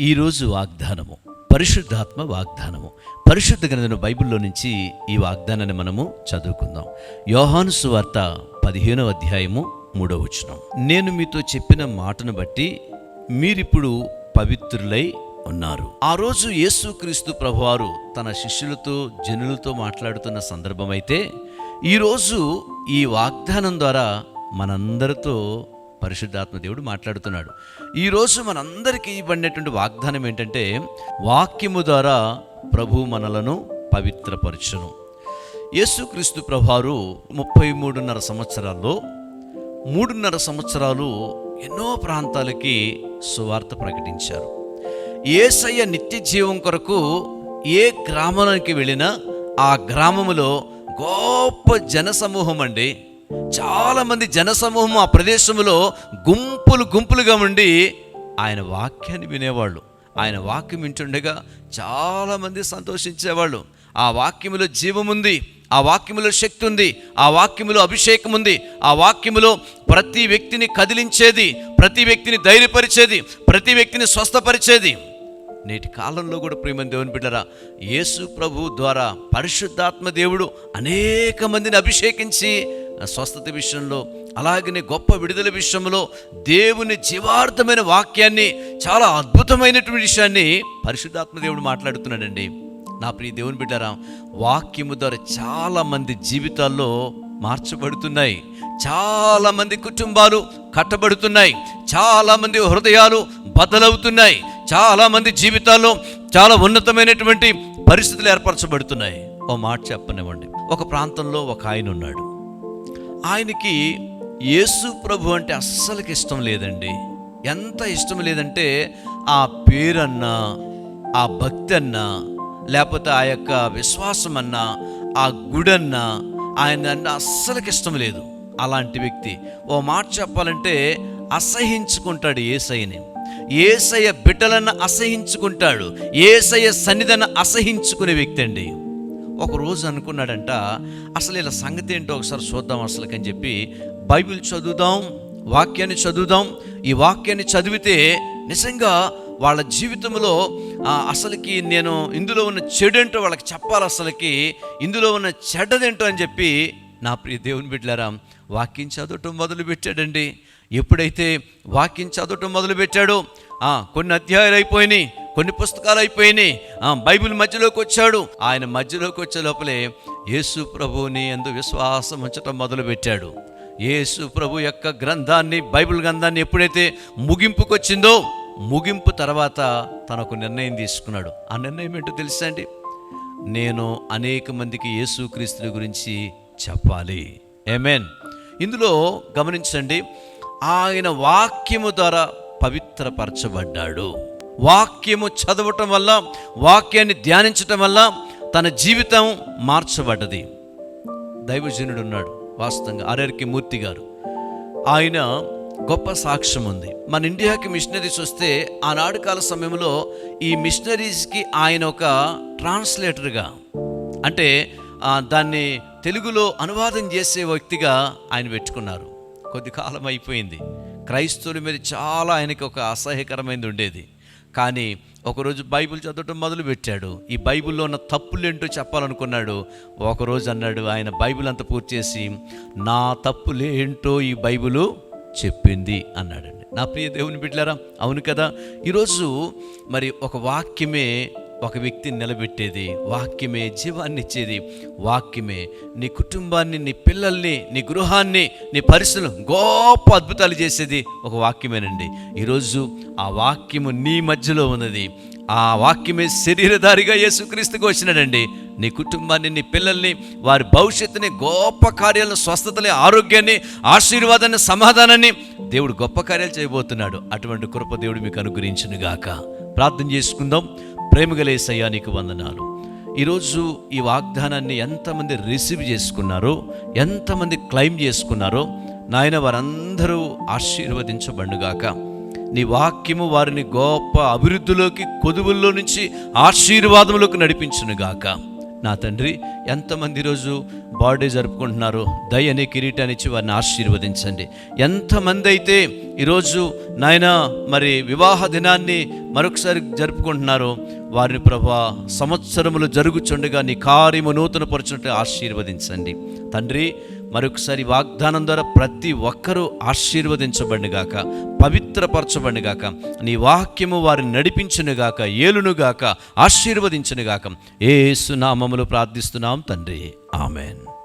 ఈరోజు వాగ్దానము పరిశుద్ధాత్మ వాగ్దానము. పరిశుద్ధ గ్రంథం బైబిల్లో నుంచి ఈ వాగ్దానాన్ని మనము చదువుకుందాం. యోహాను సువార్త పదిహేనవ అధ్యాయము మూడవ వచనం. నేను మీతో చెప్పిన మాటను బట్టి మీరిప్పుడు పవిత్రులై ఉన్నారు. ఆ రోజు యేసుక్రీస్తు ప్రభువారు తన శిష్యులతో జనులతో మాట్లాడుతున్న సందర్భం అయితే ఈరోజు ఈ వాగ్దానం ద్వారా మనందరితో పరిశుద్ధాత్మ దేవుడు మాట్లాడుతున్నాడు. ఈరోజు మనందరికీ ఇవ్వబడినటువంటి వాగ్దానం ఏంటంటే వాక్యము ద్వారా ప్రభు మనలను పవిత్రపరచును. యేసుక్రీస్తు ప్రభారు ముప్పై మూడున్నర సంవత్సరాల్లో మూడున్నర సంవత్సరాలు ఎన్నో ప్రాంతాలకి సువార్త ప్రకటించారు. ఏసయ్య నిత్య జీవం కొరకు ఏ గ్రామానికి వెళ్ళినా ఆ గ్రామములో గొప్ప జనసమూహం అండి. చాలామంది జనసమూహం ఆ ప్రదేశంలో గుంపులు గుంపులుగా ఉండి ఆయన వాక్యాన్ని వినేవాళ్ళు. ఆయన వాక్యం వింటుండగా చాలామంది సంతోషించేవాళ్ళు. ఆ వాక్యములో జీవముంది ఆ వాక్యములో శక్తి ఉంది ఆ వాక్యములో అభిషేకం ఉంది ఆ వాక్యములో ప్రతి వ్యక్తిని కదిలించేది ప్రతి వ్యక్తిని ధైర్యపరిచేది ప్రతి వ్యక్తిని స్వస్థపరిచేది. నేటి కాలంలో కూడా ప్రియమని దేవుని బిడ్డరా యేసు ప్రభు ద్వారా పరిశుద్ధాత్మ దేవుడు అనేక మందిని అభిషేకించి స్వస్థత విషయంలో అలాగనే గొప్ప విడుదల విషయంలో దేవుని జీవార్థమైన వాక్యాన్ని చాలా అద్భుతమైనటువంటి విషయాన్ని పరిశుద్ధాత్మ దేవుడు మాట్లాడుతున్నాడండి. నా ప్రియ దేవుని బిడ్డారా వాక్యము ద్వారా చాలామంది జీవితాల్లో మార్చబడుతున్నాయి. చాలామంది కుటుంబాలు కట్టబడుతున్నాయి. చాలామంది హృదయాలు బదలవుతున్నాయి చాలామంది జీవితాల్లో చాలా ఉన్నతమైనటువంటి పరిస్థితులు ఏర్పరచబడుతున్నాయి. ఓ మాట చెప్పనివ్వండి. ఒక ప్రాంతంలో ఒక ఆయన ఉన్నాడు. ఆయనకి యేసు ప్రభు అంటే అస్సలకి ఇష్టం లేదండి. ఎంత ఇష్టం లేదంటే ఆ పేరన్నా ఆ భక్తి అన్నా లేకపోతే ఆ యొక్క విశ్వాసం అన్నా ఆ గుడన్నా ఆయన అన్న అస్సలకి ఇష్టం లేదు. అలాంటి వ్యక్తి. ఓ మాట చెప్పాలంటే అసహించుకుంటాడు ఏసైని ఏసయ్య బిడ్డలను అసహించుకుంటాడు. ఏసయ్య సన్నిధన అసహించుకునే వ్యక్తి అండి. ఒక రోజు అనుకున్నాడంట అసలు ఇలా సంగతి ఏంటో ఒకసారి చూద్దాం అసలుకి అని చెప్పి బైబిల్ చదువుదాం వాక్యాన్ని చదువుదాం. ఈ వాక్యాన్ని చదివితే నిజంగా వాళ్ళ జీవితంలో అసలుకి నేను ఇందులో ఉన్న చెడేంటో వాళ్ళకి చెప్పాలి అసలుకి ఇందులో ఉన్న చెడ్డదేంటో అని చెప్పి నా ప్రియ దేవుని బిడ్డలారా వాక్యం చదవటం మొదలు పెట్టాడండి ఎప్పుడైతే వాక్యం చదవటం మొదలుపెట్టాడో కొన్ని అధ్యాయాలు అయిపోయినాయి. కొన్ని పుస్తకాలు అయిపోయినాయి. బైబిల్ మధ్యలోకి వచ్చాడు. ఆయన మధ్యలోకి వచ్చే లోపలే యేసు ప్రభువుని ఎందు విశ్వాసం ఉంచటం మొదలుపెట్టాడు. యేసు ప్రభు యొక్క గ్రంథాన్ని బైబిల్ గ్రంథాన్ని ఎప్పుడైతే ముగింపుకు వచ్చిందో ముగింపు తర్వాత తనకు నిర్ణయం తీసుకున్నాడు. ఆ నిర్ణయం ఏంటో తెలుసా అండి? నేను అనేక మందికి యేసుక్రీస్తుల గురించి చెప్పాలి. ఏమేన్ ఇందులో గమనించండి ఆయన వాక్యము ద్వారా పవిత్రపరచబడ్డాడు. వాక్యము చదవటం వల్ల వాక్యాన్ని ధ్యానించటం వల్ల తన జీవితం మార్చబడ్డది. దైవజనుడు ఉన్నాడు వాస్తవంగా ఆర్ఆర్కి మూర్తి గారు. ఆయన గొప్ప సాక్ష్యం ఉంది. మన ఇండియాకి మిషనరీస్ వస్తే ఆనాడు కాల సమయంలో ఈ మిషనరీస్కి ఆయన ఒక ట్రాన్స్లేటర్గా అంటే దాన్ని తెలుగులో అనువాదం చేసే వ్యక్తిగా ఆయన పెట్టుకున్నారు. కొద్ది కాలం అయిపోయింది. క్రైస్తవుల మీద చాలా ఆయనకి ఒక అసహ్యకరమైనది ఉండేది. కానీ ఒకరోజు బైబిల్ చదవటం మొదలు పెట్టాడు ఈ బైబిల్లో ఉన్న తప్పులేంటో చెప్పాలనుకున్నాడు. ఒకరోజు అన్నాడు ఆయన బైబిల్ అంతా పూర్తి చేసి నా తప్పులేంటో ఈ బైబిలు చెప్పింది అన్నాడండి. నా ప్రియ దేవుని బిడ్డలారా అవును కదా? ఈరోజు మరి ఒక వాక్యమే ఒక వ్యక్తిని నిలబెట్టేది వాక్యమే జీవాన్ని ఇచ్చేది వాక్యమే నీ కుటుంబాన్ని నీ పిల్లల్ని నీ గృహాన్ని నీ పరిస్థితులు గొప్ప అద్భుతాలు చేసేది ఒక వాక్యమేనండి. ఈరోజు ఆ వాక్యము నీ మధ్యలో ఉన్నది. ఆ వాక్యమే శరీరధారిగా యేసుక్రీస్తుకు వచ్చినాడండి నీ కుటుంబాన్ని నీ పిల్లల్ని వారి భవిష్యత్తుని గొప్ప కార్యాలను స్వస్థతని ఆరోగ్యాన్ని ఆశీర్వాదాన్ని సమాధానాన్ని దేవుడు గొప్ప కార్యాలు చేయబోతున్నాడు. అటువంటి కృప దేవుడు మీకు అనుగ్రహించునుగాక. ప్రార్థన చేసుకుందాం. ప్రేమగలేసయ్యా నీకు వందనాలు. ఈరోజు ఈ వాగ్దానాన్ని ఎంతమంది రిసీవ్ చేసుకున్నారో ఎంతమంది క్లైమ్ చేసుకున్నారో నాయన వారందరూ ఆశీర్వదించబండుగాక నీ వాక్యము వారిని గొప్ప అభివృద్ధిలోకి కొదువుల్లో నుంచి ఆశీర్వాదంలోకి నడిపించునుగాక. నా తండ్రి ఎంతమంది ఈరోజు బర్త్డే జరుపుకుంటున్నారో దయ అనే కిరీటాన్ని ఇచ్చి వారిని ఆశీర్వదించండి. ఎంతమంది అయితే ఈరోజు నాయన మరి వివాహ దినాన్ని మరొకసారి జరుపుకుంటున్నారో వారిని ప్రభా సంవత్సరములు జరుగుచుండగా నీ కార్యము నూతనపరచినట్లు ఆశీర్వదించండి. తండ్రి మరొకసారి వాగ్దానం ద్వారా ప్రతి ఒక్కరూ ఆశీర్వదించబడినగాక పవిత్రపరచబడినగాక నీ వాక్యము వారిని నడిపించునుగాక ఏలునుగాక ఆశీర్వదించునుగాక ఏ సునామములు ప్రార్థిస్తున్నాం తండ్రి. ఆమెన్.